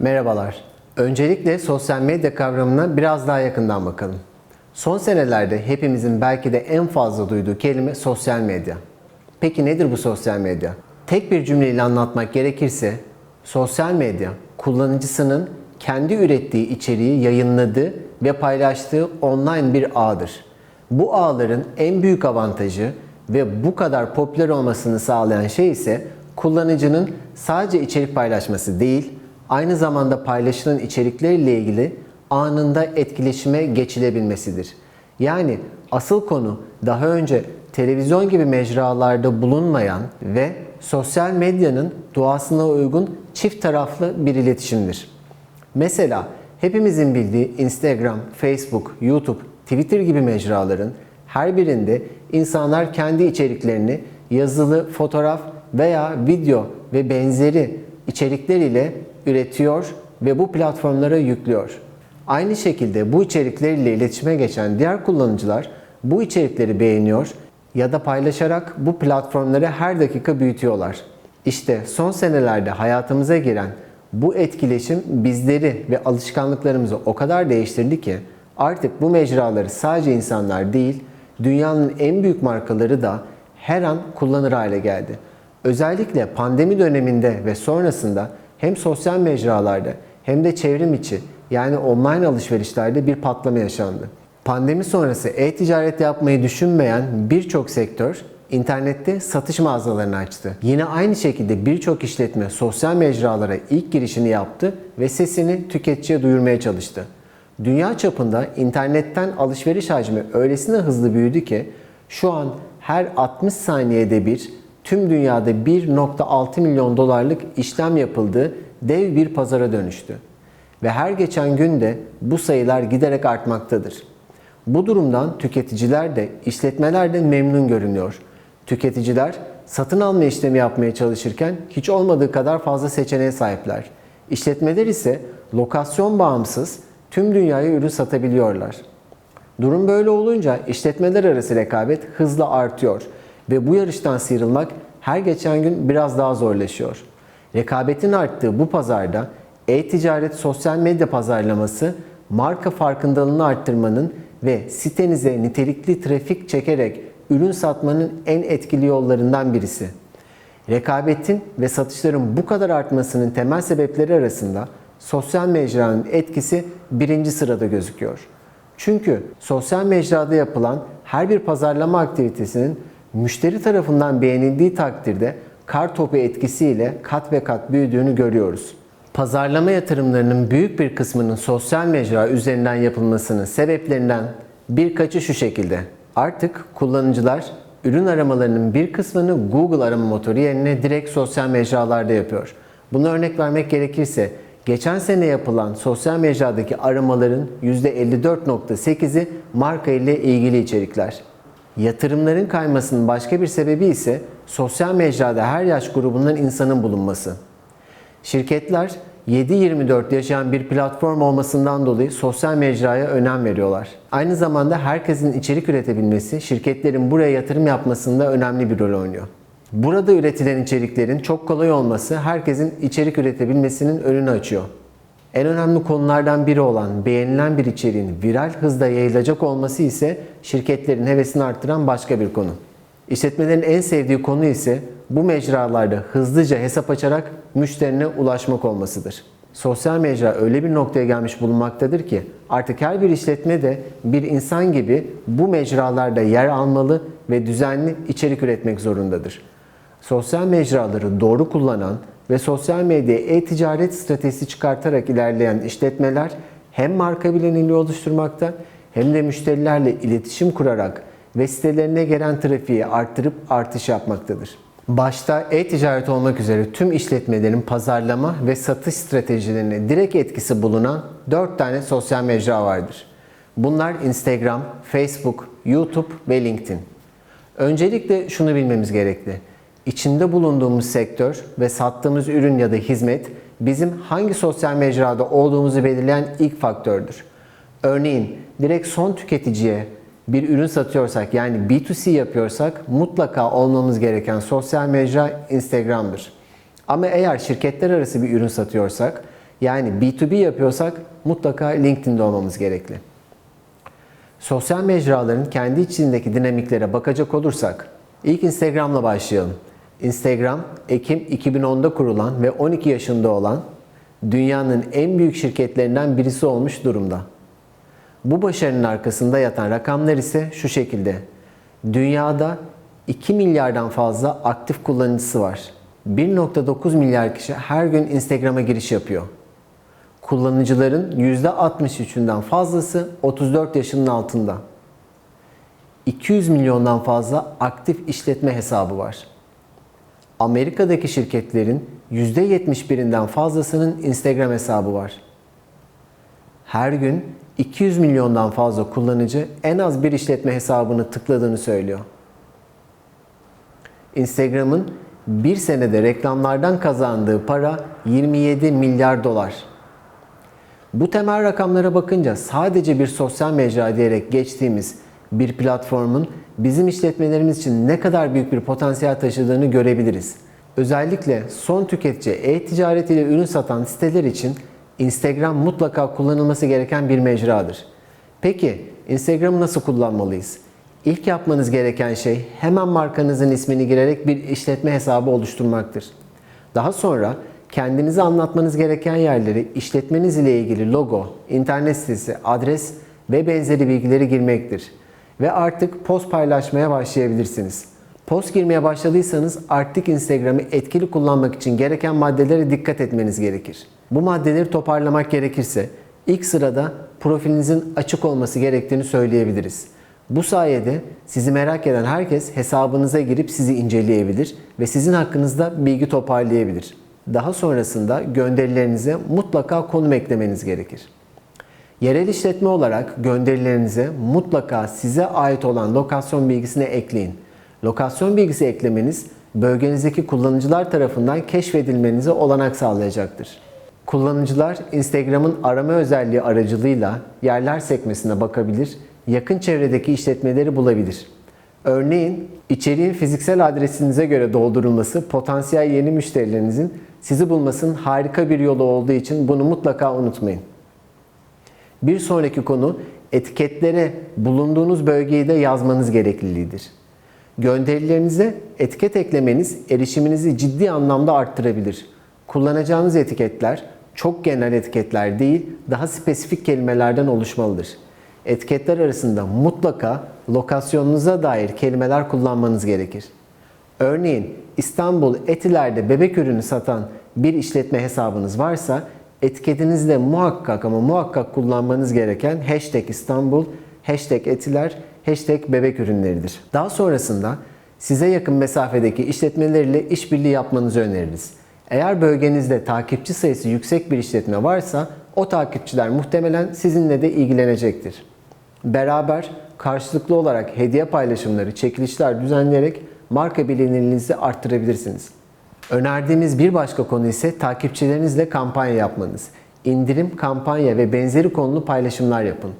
Merhabalar. Öncelikle sosyal medya kavramına biraz daha yakından bakalım. Son senelerde hepimizin belki de en fazla duyduğu kelime sosyal medya. Peki nedir bu sosyal medya? Tek bir cümleyle anlatmak gerekirse, sosyal medya kullanıcısının kendi ürettiği içeriği yayınladığı ve paylaştığı online bir ağdır. Bu ağların en büyük avantajı ve bu kadar popüler olmasını sağlayan şey ise kullanıcının sadece içerik paylaşması değil, aynı zamanda paylaşılan içeriklerle ilgili anında etkileşime geçilebilmesidir. Yani asıl konu daha önce televizyon gibi mecralarda bulunmayan ve sosyal medyanın doğasına uygun çift taraflı bir iletişimdir. Mesela hepimizin bildiği Instagram, Facebook, YouTube, Twitter gibi mecraların her birinde insanlar kendi içeriklerini yazılı, fotoğraf veya video ve benzeri içerikler ile üretiyor ve bu platformlara yüklüyor. Aynı şekilde bu içerikleriyle iletişime geçen diğer kullanıcılar bu içerikleri beğeniyor ya da paylaşarak bu platformları her dakika büyütüyorlar. İşte son senelerde hayatımıza giren bu etkileşim bizleri ve alışkanlıklarımızı o kadar değiştirdi ki artık bu mecraları sadece insanlar değil, dünyanın en büyük markaları da her an kullanır hale geldi. Özellikle pandemi döneminde ve sonrasında hem sosyal mecralarda hem de çevrim içi yani online alışverişlerde bir patlama yaşandı. Pandemi sonrası e-ticaret yapmayı düşünmeyen birçok sektör internette satış mağazalarını açtı. Yine aynı şekilde birçok işletme sosyal mecralara ilk girişini yaptı ve sesini tüketiciye duyurmaya çalıştı. Dünya çapında internetten alışveriş hacmi öylesine hızlı büyüdü ki şu an her 60 saniyede bir tüm dünyada 1.6 milyon dolarlık işlem yapıldığı dev bir pazara dönüştü. Ve her geçen gün de bu sayılar giderek artmaktadır. Bu durumdan tüketiciler de işletmeler de memnun görünüyor. Tüketiciler satın alma işlemi yapmaya çalışırken hiç olmadığı kadar fazla seçeneğe sahipler. İşletmeler ise lokasyon bağımsız tüm dünyaya ürün satabiliyorlar. Durum böyle olunca işletmeler arası rekabet hızla artıyor ve bu yarıştan sıyrılmak her geçen gün biraz daha zorlaşıyor. Rekabetin arttığı bu pazarda e-ticaret sosyal medya pazarlaması marka farkındalığını arttırmanın ve sitenize nitelikli trafik çekerek ürün satmanın en etkili yollarından birisi. Rekabetin ve satışların bu kadar artmasının temel sebepleri arasında sosyal mecranın etkisi birinci sırada gözüküyor. Çünkü sosyal mecrada yapılan her bir pazarlama aktivitesinin müşteri tarafından beğenildiği takdirde kar topu etkisiyle kat ve kat büyüdüğünü görüyoruz. Pazarlama yatırımlarının büyük bir kısmının sosyal mecra üzerinden yapılmasının sebeplerinden birkaçı şu şekilde. Artık kullanıcılar ürün aramalarının bir kısmını Google arama motoru yerine direkt sosyal mecralarda yapıyor. Buna örnek vermek gerekirse geçen sene yapılan sosyal mecradaki aramaların %54.8'i marka ile ilgili içerikler. Yatırımların kaymasının başka bir sebebi ise sosyal mecrada her yaş grubundan insanın bulunması. Şirketler 7-24 yaşayan bir platform olmasından dolayı sosyal mecraya önem veriyorlar. Aynı zamanda herkesin içerik üretebilmesi, şirketlerin buraya yatırım yapmasında önemli bir rol oynuyor. Burada üretilen içeriklerin çok kolay olması herkesin içerik üretebilmesinin önünü açıyor. En önemli konulardan biri olan beğenilen bir içeriğin viral hızda yayılacak olması ise şirketlerin hevesini arttıran başka bir konu. İşletmelerin en sevdiği konu ise bu mecralarda hızlıca hesap açarak müşterine ulaşmak olmasıdır. Sosyal mecra öyle bir noktaya gelmiş bulunmaktadır ki artık her bir işletme de bir insan gibi bu mecralarda yer almalı ve düzenli içerik üretmek zorundadır. Sosyal mecraları doğru kullanan ve sosyal medya e-ticaret stratejisi çıkartarak ilerleyen işletmeler hem marka bilinirliği oluşturmakta hem de müşterilerle iletişim kurarak ve sitelerine gelen trafiği arttırıp artış yapmaktadır. Başta e-ticaret olmak üzere tüm işletmelerin pazarlama ve satış stratejilerine direkt etkisi bulunan 4 tane sosyal mecra vardır. Bunlar Instagram, Facebook, YouTube ve LinkedIn. Öncelikle şunu bilmemiz gerekli. İçinde bulunduğumuz sektör ve sattığımız ürün ya da hizmet bizim hangi sosyal mecrada olduğumuzu belirleyen ilk faktördür. Örneğin direkt son tüketiciye bir ürün satıyorsak yani B2C yapıyorsak mutlaka olmamız gereken sosyal mecra Instagram'dır. Ama eğer şirketler arası bir ürün satıyorsak Yani B2B yapıyorsak mutlaka LinkedIn'de olmamız gerekli. Sosyal mecraların kendi içindeki dinamiklere bakacak olursak ilk Instagram'la başlayalım. Instagram, Ekim 2010'da kurulan ve 12 yaşında olan dünyanın en büyük şirketlerinden birisi olmuş durumda. Bu başarının arkasında yatan rakamlar ise şu şekilde. Dünyada 2 milyardan fazla aktif kullanıcısı var. 1.9 milyar kişi her gün Instagram'a giriş yapıyor. Kullanıcıların %63'ünden fazlası 34 yaşının altında. 200 milyondan fazla aktif işletme hesabı var. Amerika'daki şirketlerin %71'inden fazlasının Instagram hesabı var. Her gün 200 milyondan fazla kullanıcı en az bir işletme hesabını tıkladığını söylüyor. Instagram'ın bir senede reklamlardan kazandığı para 27 milyar dolar. Bu temel rakamlara bakınca sadece bir sosyal mecra diyerek geçtiğimiz bir platformun bizim işletmelerimiz için ne kadar büyük bir potansiyel taşıdığını görebiliriz. Özellikle son tüketici e-ticaret ile ürün satan siteler için Instagram mutlaka kullanılması gereken bir mecradır. Peki Instagram'ı nasıl kullanmalıyız? İlk yapmanız gereken şey hemen markanızın ismini girerek bir işletme hesabı oluşturmaktır. Daha sonra kendinizi anlatmanız gereken yerleri işletmeniz ile ilgili logo, internet sitesi, adres ve benzeri bilgileri girmektir. Ve artık post paylaşmaya başlayabilirsiniz. Post girmeye başladıysanız artık Instagram'ı etkili kullanmak için gereken maddelere dikkat etmeniz gerekir. Bu maddeleri toparlamak gerekirse ilk sırada profilinizin açık olması gerektiğini söyleyebiliriz. Bu sayede sizi merak eden herkes hesabınıza girip sizi inceleyebilir ve sizin hakkınızda bilgi toparlayabilir. Daha sonrasında gönderilerinize mutlaka konum eklemeniz gerekir. Yerel işletme olarak gönderilerinize mutlaka size ait olan lokasyon bilgisini ekleyin. Lokasyon bilgisi eklemeniz bölgenizdeki kullanıcılar tarafından keşfedilmenize olanak sağlayacaktır. Kullanıcılar Instagram'ın arama özelliği aracılığıyla yerler sekmesine bakabilir, yakın çevredeki işletmeleri bulabilir. Örneğin içeriğin fiziksel adresinize göre doldurulması potansiyel yeni müşterilerinizin sizi bulmasının harika bir yolu olduğu için bunu mutlaka unutmayın. Bir sonraki konu etiketlere bulunduğunuz bölgeyi de yazmanız gerekliliğidir. Gönderilerinize etiket eklemeniz erişiminizi ciddi anlamda arttırabilir. Kullanacağınız etiketler çok genel etiketler değil, daha spesifik kelimelerden oluşmalıdır. Etiketler arasında mutlaka lokasyonunuza dair kelimeler kullanmanız gerekir. Örneğin İstanbul Etiler'de bebek ürünü satan bir işletme hesabınız varsa etiketinizde muhakkak ama muhakkak kullanmanız gereken hashtag İstanbul, hashtag Etiler, hashtag bebek ürünleridir. Daha sonrasında size yakın mesafedeki işletmelerle işbirliği yapmanızı öneririz. Eğer bölgenizde takipçi sayısı yüksek bir işletme varsa o takipçiler muhtemelen sizinle de ilgilenecektir. Beraber karşılıklı olarak hediye paylaşımları, çekilişler düzenleyerek marka bilinirliğinizi arttırabilirsiniz. Önerdiğimiz bir başka konu ise takipçilerinizle kampanya yapmanız. İndirim, kampanya ve benzeri konulu paylaşımlar yapın.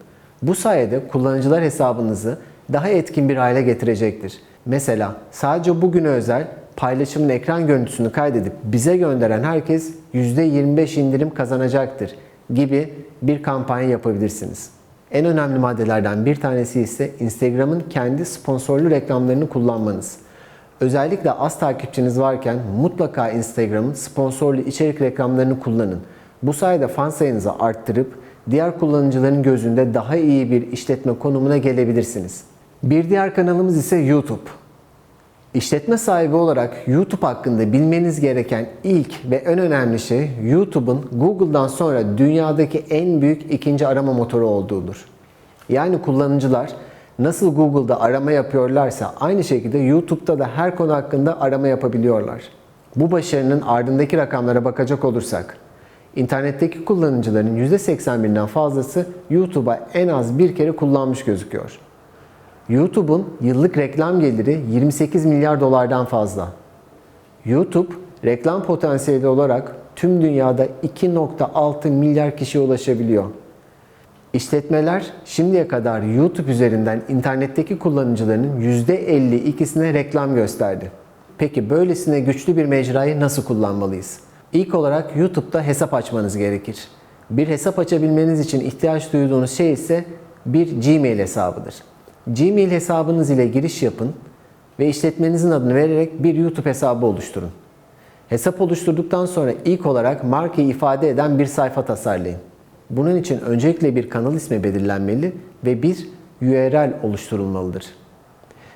Bu sayede kullanıcılar hesabınızı daha etkin bir hale getirecektir. Mesela sadece bugüne özel paylaşımın ekran görüntüsünü kaydedip bize gönderen herkes %25 indirim kazanacaktır gibi bir kampanya yapabilirsiniz. En önemli maddelerden bir tanesi ise Instagram'ın kendi sponsorlu reklamlarını kullanmanız. Özellikle az takipçiniz varken mutlaka Instagram'ın sponsorlu içerik reklamlarını kullanın. Bu sayede fan sayınızı arttırıp diğer kullanıcıların gözünde daha iyi bir işletme konumuna gelebilirsiniz. Bir diğer kanalımız ise YouTube. İşletme sahibi olarak YouTube hakkında bilmeniz gereken ilk ve en önemli şey YouTube'un Google'dan sonra dünyadaki en büyük ikinci arama motoru olduğudur. Yani kullanıcılar nasıl Google'da arama yapıyorlarsa aynı şekilde YouTube'da da her konu hakkında arama yapabiliyorlar. Bu başarının ardındaki rakamlara bakacak olursak, internetteki kullanıcıların %81'inden fazlası YouTube'a en az bir kere kullanmış gözüküyor. YouTube'un yıllık reklam geliri 28 milyar dolardan fazla. YouTube reklam potansiyeli olarak tüm dünyada 2.6 milyar kişiye ulaşabiliyor. İşletmeler şimdiye kadar YouTube üzerinden internetteki kullanıcılarının %52'sine reklam gösterdi. Peki böylesine güçlü bir mecrayı nasıl kullanmalıyız? İlk olarak YouTube'da hesap açmanız gerekir. Bir hesap açabilmeniz için ihtiyaç duyduğunuz şey ise bir Gmail hesabıdır. Gmail hesabınız ile giriş yapın ve işletmenizin adını vererek bir YouTube hesabı oluşturun. Hesap oluşturduktan sonra ilk olarak markayı ifade eden bir sayfa tasarlayın. Bunun için öncelikle bir kanal ismi belirlenmeli ve bir URL oluşturulmalıdır.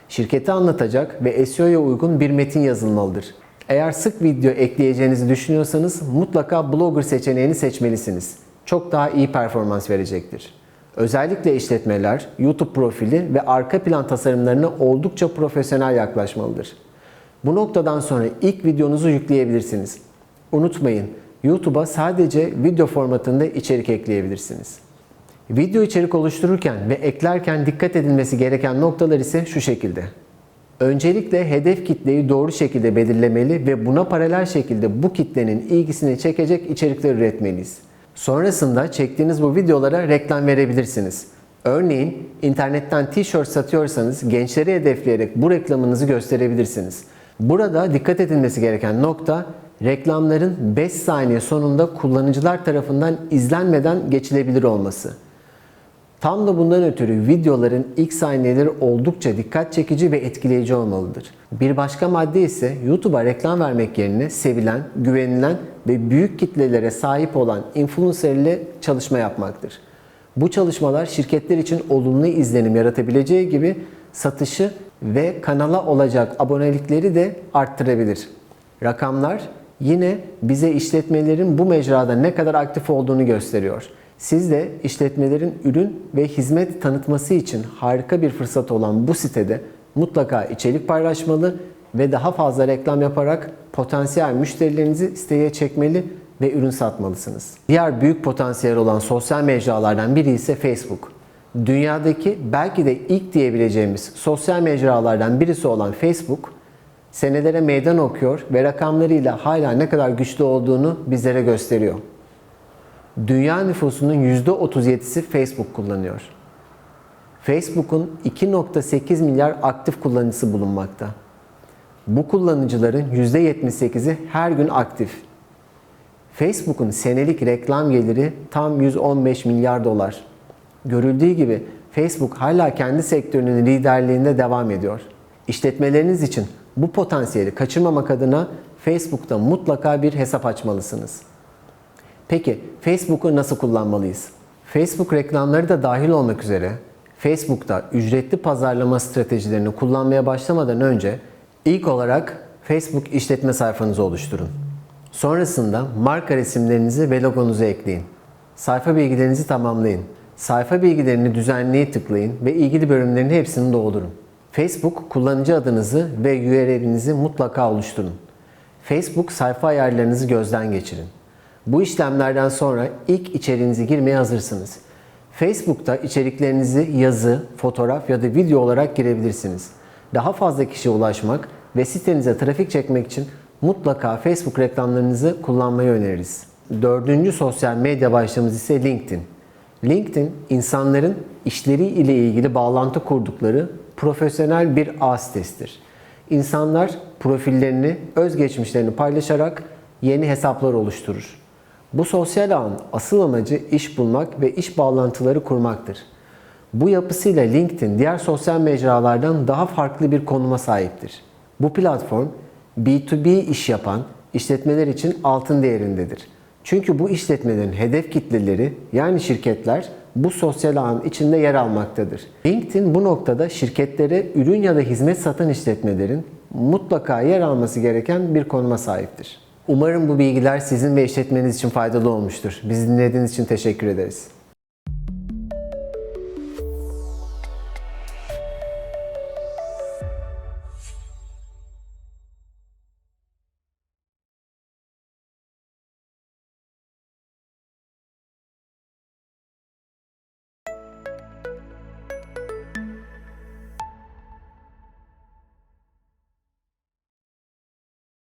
Şirketi anlatacak ve SEO'ya uygun bir metin yazılmalıdır. Eğer sık video ekleyeceğinizi düşünüyorsanız mutlaka blogger seçeneğini seçmelisiniz. Çok daha iyi performans verecektir. Özellikle işletmeler YouTube profili ve arka plan tasarımlarına oldukça profesyonel yaklaşmalıdır. Bu noktadan sonra ilk videonuzu yükleyebilirsiniz. Unutmayın, YouTube'a sadece video formatında içerik ekleyebilirsiniz. Video içerik oluştururken ve eklerken dikkat edilmesi gereken noktalar ise şu şekilde. Öncelikle hedef kitleyi doğru şekilde belirlemeli ve buna paralel şekilde bu kitlenin ilgisini çekecek içerikler üretmeliyiz. Sonrasında çektiğiniz bu videolara reklam verebilirsiniz. Örneğin internetten tişört satıyorsanız gençleri hedefleyerek bu reklamınızı gösterebilirsiniz. Burada dikkat edilmesi gereken nokta reklamların 5 saniye sonunda kullanıcılar tarafından izlenmeden geçilebilir olması. Tam da bundan ötürü videoların ilk saniyeleri oldukça dikkat çekici ve etkileyici olmalıdır. Bir başka madde ise YouTube'a reklam vermek yerine sevilen, güvenilen ve büyük kitlelere sahip olan influencer ile çalışma yapmaktır. Bu çalışmalar şirketler için olumlu izlenim yaratabileceği gibi satışı ve kanala olacak abonelikleri de arttırabilir. Rakamlar yine bize işletmelerin bu mecrada ne kadar aktif olduğunu gösteriyor. Siz de işletmelerin ürün ve hizmet tanıtması için harika bir fırsat olan bu sitede mutlaka içerik paylaşmalı ve daha fazla reklam yaparak potansiyel müşterilerinizi siteye çekmeli ve ürün satmalısınız. Diğer büyük potansiyel olan sosyal mecralardan biri ise Facebook. Dünyadaki belki de ilk diyebileceğimiz sosyal mecralardan birisi olan Facebook, senelere meydan okuyor ve rakamlarıyla hala ne kadar güçlü olduğunu bizlere gösteriyor. Dünya nüfusunun %37'si Facebook kullanıyor. Facebook'un 2.8 milyar aktif kullanıcısı bulunmakta. Bu kullanıcıların %78'i her gün aktif. Facebook'un senelik reklam geliri tam 115 milyar dolar. Görüldüğü gibi Facebook hala kendi sektörünün liderliğinde devam ediyor. İşletmeleriniz için bu potansiyeli kaçırmamak adına Facebook'ta mutlaka bir hesap açmalısınız. Peki Facebook'u nasıl kullanmalıyız? Facebook reklamları da dahil olmak üzere Facebook'ta ücretli pazarlama stratejilerini kullanmaya başlamadan önce ilk olarak Facebook işletme sayfanızı oluşturun. Sonrasında marka resimlerinizi ve logonuzu ekleyin. Sayfa bilgilerinizi tamamlayın. Sayfa bilgilerini düzenleye tıklayın ve ilgili bölümlerin hepsini doldurun. Facebook kullanıcı adınızı ve URL'inizi mutlaka oluşturun. Facebook sayfa ayarlarınızı gözden geçirin. Bu işlemlerden sonra ilk içeriğinizi girmeye hazırsınız. Facebook'ta içeriklerinizi yazı, fotoğraf ya da video olarak girebilirsiniz. Daha fazla kişiye ulaşmak ve sitenize trafik çekmek için mutlaka Facebook reklamlarınızı kullanmayı öneririz. Dördüncü sosyal medya başlığımız ise LinkedIn. LinkedIn, insanların işleri ile ilgili bağlantı kurdukları profesyonel bir ağ sitesidir. İnsanlar profillerini, özgeçmişlerini paylaşarak yeni hesaplar oluşturur. Bu sosyal ağın asıl amacı iş bulmak ve iş bağlantıları kurmaktır. Bu yapısıyla LinkedIn diğer sosyal mecralardan daha farklı bir konuma sahiptir. Bu platform B2B iş yapan işletmeler için altın değerindedir. Çünkü bu işletmelerin hedef kitleleri yani şirketler bu sosyal ağın içinde yer almaktadır. LinkedIn bu noktada şirketlere ürün ya da hizmet satan işletmelerin mutlaka yer alması gereken bir konuma sahiptir. Umarım bu bilgiler sizin ve işletmeniz için faydalı olmuştur. Bizi dinlediğiniz için teşekkür ederiz.